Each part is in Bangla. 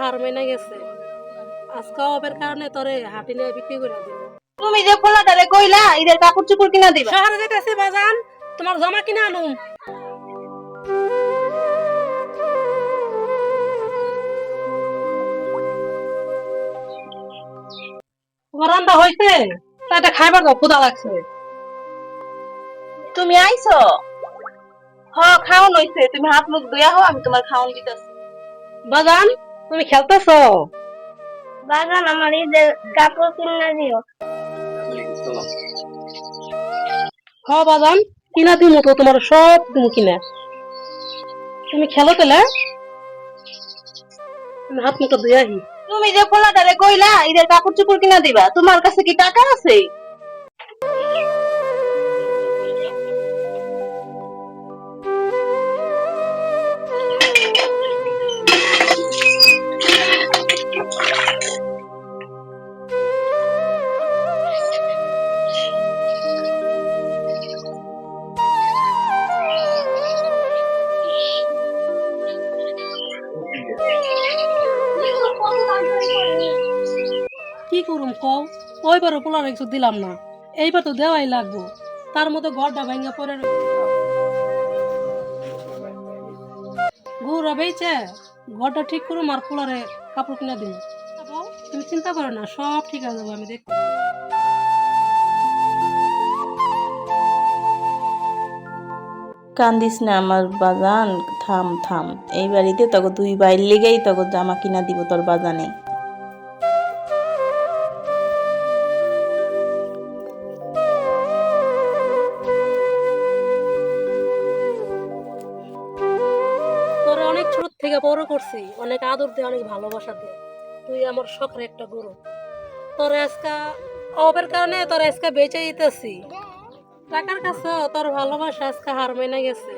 হার মেনে গেছে। আজকে অবের কারণে তোরে হাটি নিয়ে বিক্রি করে দিব। তুমি যে পোলাটারে কইলা ঈদের কাপড় চোপড় কিনা দিবা। শহরে যেতেছি বাজান তোমার জমা কিনে আনুম। তোমার রান্না হয়েছে তা এটা খাইবার দাও লাগছে। তুমি আইছো? হ খাওন হইছে তুমি হাত মুখ ধুয়া হও আমি তোমার খাওন দিতেছি। বাজান তুমি খেলতেছো? বাগান আমার ঈদের কাপড় কিনা দিও। হ বাজান কিনা দিমু তো তোমার সব দিমু কিনা। তুমি খেলো তেলে হাত মুখটা ধুয়ে আহি তুমি যে পোলাটারে কইলা ঈদের কাপড় চোপড় কিনা দিবা তোমার কাছে কি টাকা আছে? কি করুম কও? ওইবারও পোলার কিছু দিলাম না। এইবার তো দেওয়াই লাগবো। তার মতো ঘরটা ভাঙ্গা পড়ে গৌরা বেইছে ঘরটা ঠিক করুম আর পোলারে কাপড় কিনা দিন তুমি চিন্তা করো না, সব ঠিক আছে আমি দেখ কান্দিস না আমার বাজান, থাম থাম। এই বাড়িতে তোকে দুই বাইর লেগেই তোকে জামা কিনা দিব তোর বাজানে। থেকে বড় করছি, অনেক আদর দিয়ে, অনেক ভালোবাসা দিয়ে। তুই আমার শখের একটা গরু। তোর আজকা অবের কারণে তোর আজকে বেঁচে দিতেছি টাকার কাছে তোর ভালোবাসা আজকে হার মেনে গেছে।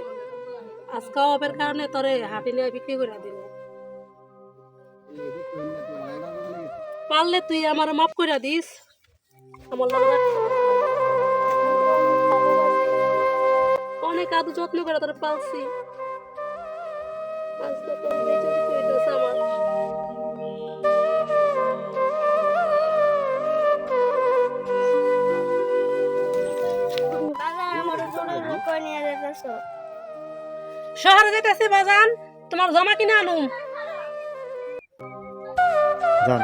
আজকে অবের কারণে তোরে হাটি নিয়ে বিক্রি করে দিব। পারলে তুই আমার মাফ করে দিস। আমার অনেক আদু যত্ন করে তোর পালছি। শহরে যেতেছি বাজান তোমার জমা কিনে আনুম। যান।